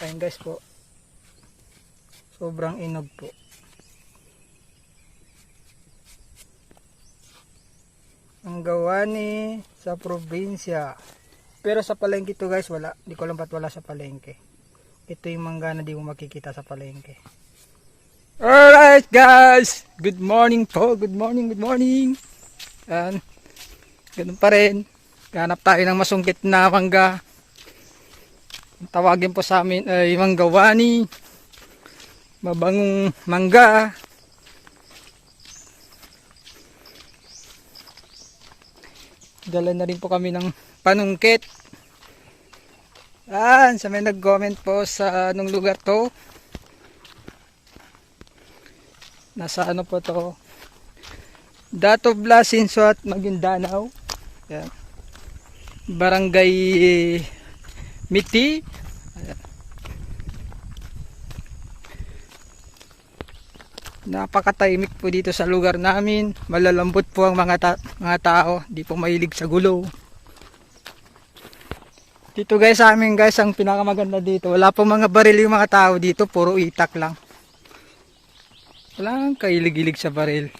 Ayun guys po. Sobrang inog po. Ang gawa ni sa probinsya. Pero sa palengke to guys, wala. Di ko alam ba't wala sa palengke. Ito yung mangga na di mo makikita sa palengke. Alright guys! Good morning po. Good morning, good morning. Yan. Ganun pa rin. Ganap tayo ng masungkit na mangga. Tawagin po sa amin ay manggawani. Mabangong mangga. Dala na rin po kami ng panungkit. Yan, sa may nag-comment po sa anong lugar to. Nasa ano po to? Dato Blasinso at Maguindanao. Yan. Barangay Ayan. Napakatahimik po dito sa lugar namin. Malalambot po ang mga, ta- mga tao. Di po mahilig sa gulo. Dito guys sa amin guys ang pinakamaganda dito. Wala po mga baril yung mga tao dito. Puro itak lang. Wala kang kailig-ilig sa baril.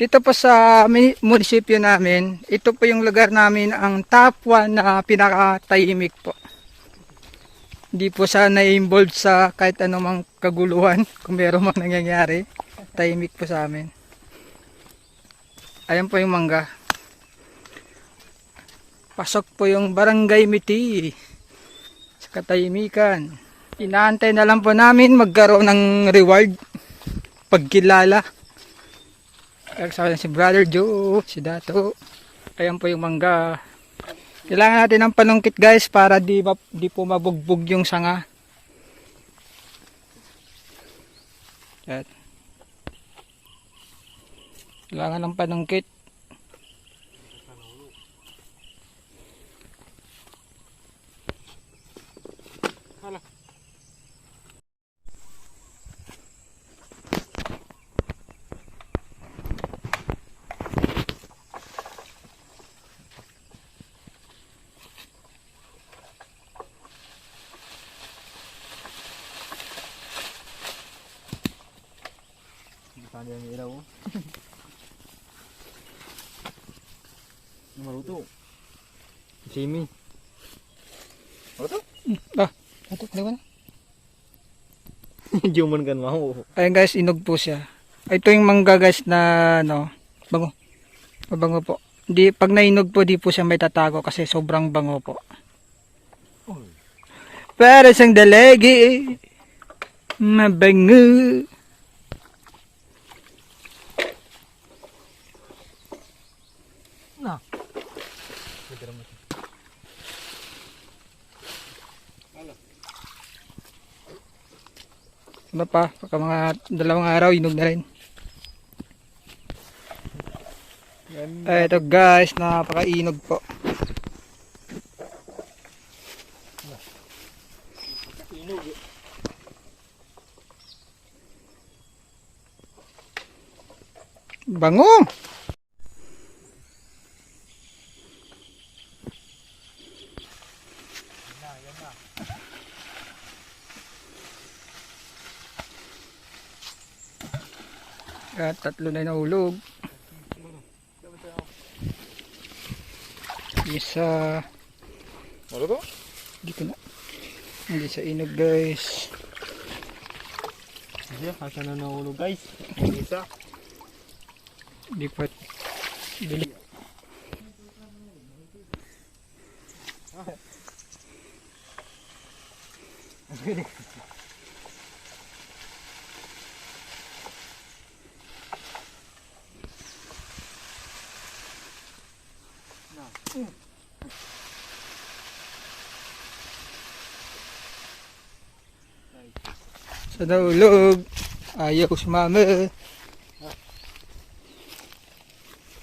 Dito po sa munisipyo namin, ito po yung lugar namin ang top 1 na pinakatahimik po. Hindi po siya na-involved sa kahit anumang kaguluhan kung meron mang nangyayari. Tahimik po sa amin. Ayan po yung mangga. Pasok po yung barangay miti sa katahimikan. Inaantay na lang po namin magkaroon ng reward pagkilala. Kasama si Brother Joe, si Dato. Ayan po yung mangga. Kailangan natin ng panungkit guys para di, di po mabugbog yung sanga. Yan. Kailangan ng panungkit. Pa niya yung ilaw. Maluto? Simi. Maluto? Ah, Dato, kaliwa na. Juman kan mau. Ayan guys, inog po siya. Ito yung mangga guys na ano, bango. Mabango po. Di, pag nainog po, di po siya may tatago kasi sobrang bango po. Para siyang dalagi. Mabango. Ano pa? Pagka mga dalawang araw, inog na rin. Ay, ito guys, napakainog po. Bango! At tatlo na nahulog. Isa, Maluto? hindi ko na. Hindi sa inog guys. Iya, asa na nahulog guys. Isa. Hindi pa. Bili. Sa nahulog. Ayaw sumama.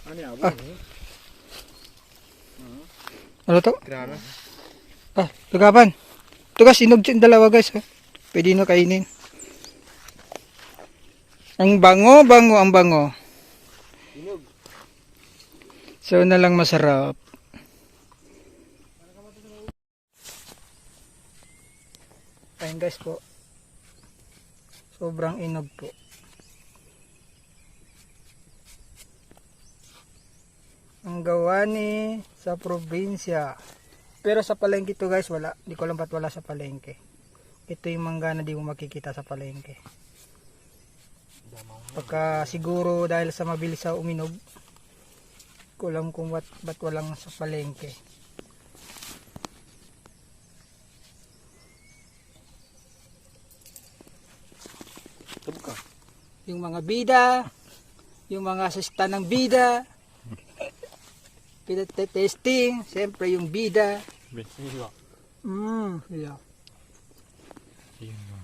Ano yan? Ah. Ano to? Ah, tagapan. Ito guys, inog dyan dalawa guys. Oh. Pwede na kainin. Ang bango, bango, ang bango. Inog. So na lang masarap. Ayun guys po. Sobrang inog po. Ang gawa ni sa probinsya. Pero sa palengke to guys, wala. Di ko alam ba't wala sa palengke. Ito yung mangga na di mo makikita sa palengke. Pagka siguro dahil sa mabilis sa uminog, ko alam kung ba't, ba't walang sa palengke. Ka. Yung mga bida, yung mga sista ng bida, testing, siyempre yung bida. Besiwa. Mmm, yeah. Yun na.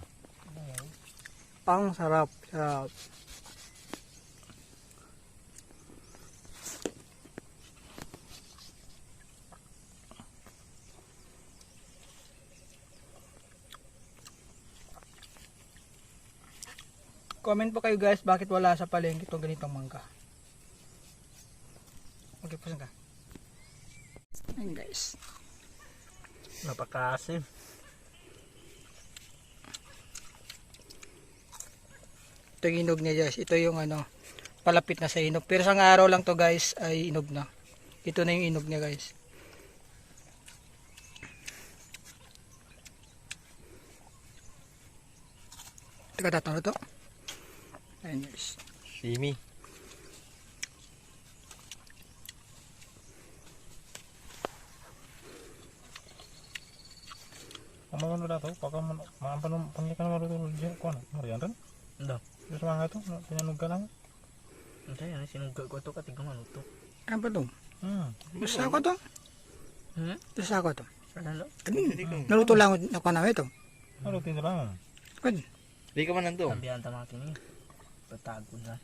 Ang sarap, sarap. Comment po kayo guys, bakit wala sa palengke itong ganitong mangga. Okay, pasan ka. Ayun guys. Napakasim. Ito yung inog niya guys. Ito yung ano, palapit na sa inog. Pero sa araw lang to guys ay inog na. Ito na yung inog niya guys. Teka, tatalo to. Ayan guys. Simi. Kan udah tahu, pakar mampan panggilan baru tuh dia kuan, Marian kan? Dah. Terus mangga tuh, punya nuga lang. Hindi, yan. Sinugga ko ito katigang ano to. Ano ba to? Hmm. Gusto ko to? Hmm? Gusto ko to. Lalo? Naluto lang ako namin ito. Tin lang. Pwede. Di ka man nandun. Sabihan tama kini. Patago na.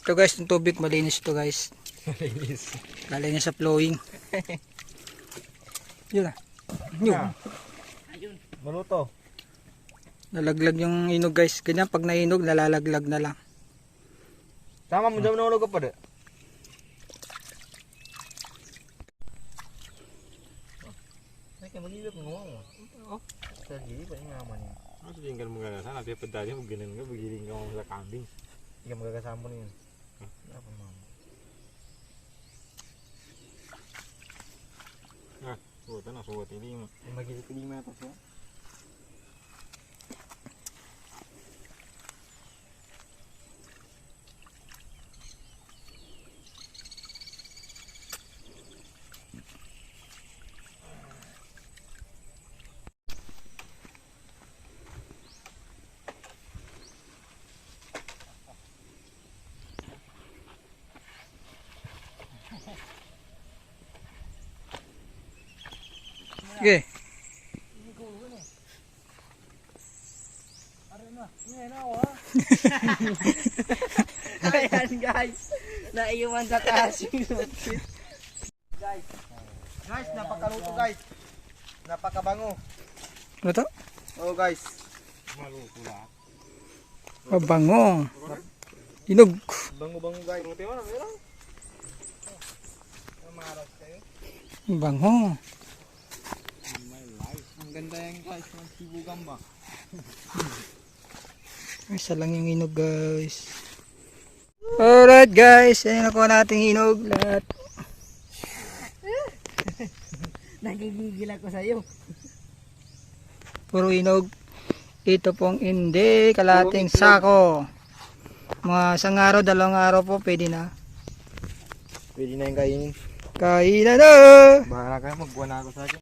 Ito guys, yung tubig malinis ito guys. Malinis. Galing niya sa flowing. Yun na. Yun. Maluto. Nalaglag yung inog guys. Ganyan pag nainog, nalalaglag na lang. Tama mo dyan nahulog ka pa de. Ay, kaya magilip ng ngawa mo. Oh. Sa gili pa yung ngaman niya. Ano sa jinggal mo ganasan? At yung padali mo ginan ka, magiling ka mo sa kambing. Hindi ka magkakasama na yun. සෝතන සෝතිරීම එම කිසි කිරීම පසුව Okay. Ayan guys. Naiwan sa taas yung sutsit. Guys, napakaluto guys. Napakabango. Ano to? Oh guys. Maluto na. Mabango. Inog. Bango-bango guys. Luto. Bango. Ang ganda yung guys ng sibugan ba? Isa lang yung inog guys. Alright guys, ayun ako nating inog lahat. Nagigigil ako sa'yo. Puro inog. Ito pong hindi, kalating sako. Mga isang araw, dalawang araw po, pwede na. Pwede na yung kainin. Kain na na! Bahala kayo, magbuwan na ako sa akin.